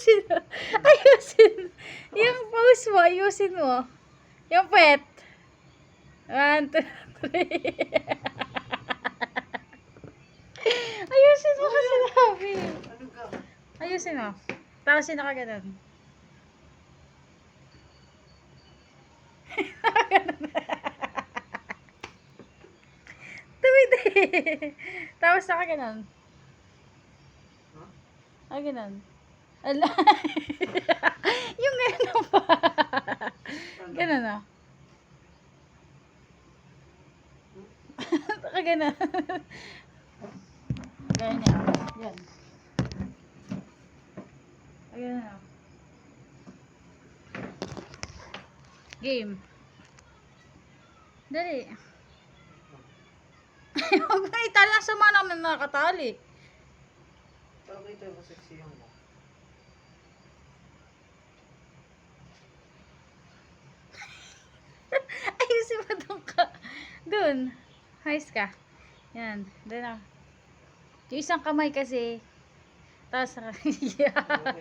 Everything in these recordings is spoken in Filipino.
ayusin mo. Ayusin. Yung pose mo, ayusin mo. Yung pet. One, two, three. ayusin mo kasi ka? Ayusin mo. Tapos yun eh. Tapos nakaganon. Ha? Ah, ganun. Ala. yung ganun pa. ganun ah. Saka ganun. Ganyan. Yan. Ayan ah. Game. Dali. Huwag na itala sa mga naman nakatali. Pakita mo seksi mo. Ayusin mo doon ka. Doon. Ayos ka. Yan. Doon na. Yung isang kamay kasi. Tapos yeah.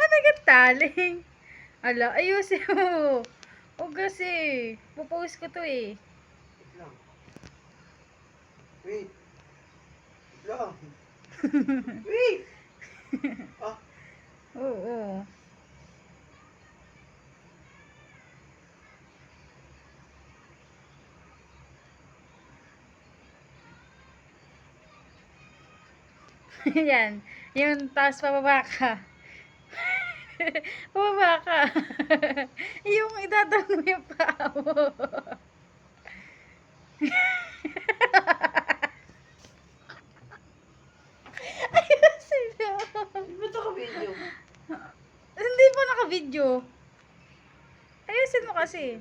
Ano ka taling? Ala, ayusin mo. Huwag kasi. Pupost ko to eh. Wait lang. Wait. Wait lang. Wait! Ah, Oo. oo. Yan. Yung taas pababa ka. pababa ka. yung idadang mo yung paa mo. Mo. ba ito ka-video? Hindi pa naka-video. Ayusin mo kasi.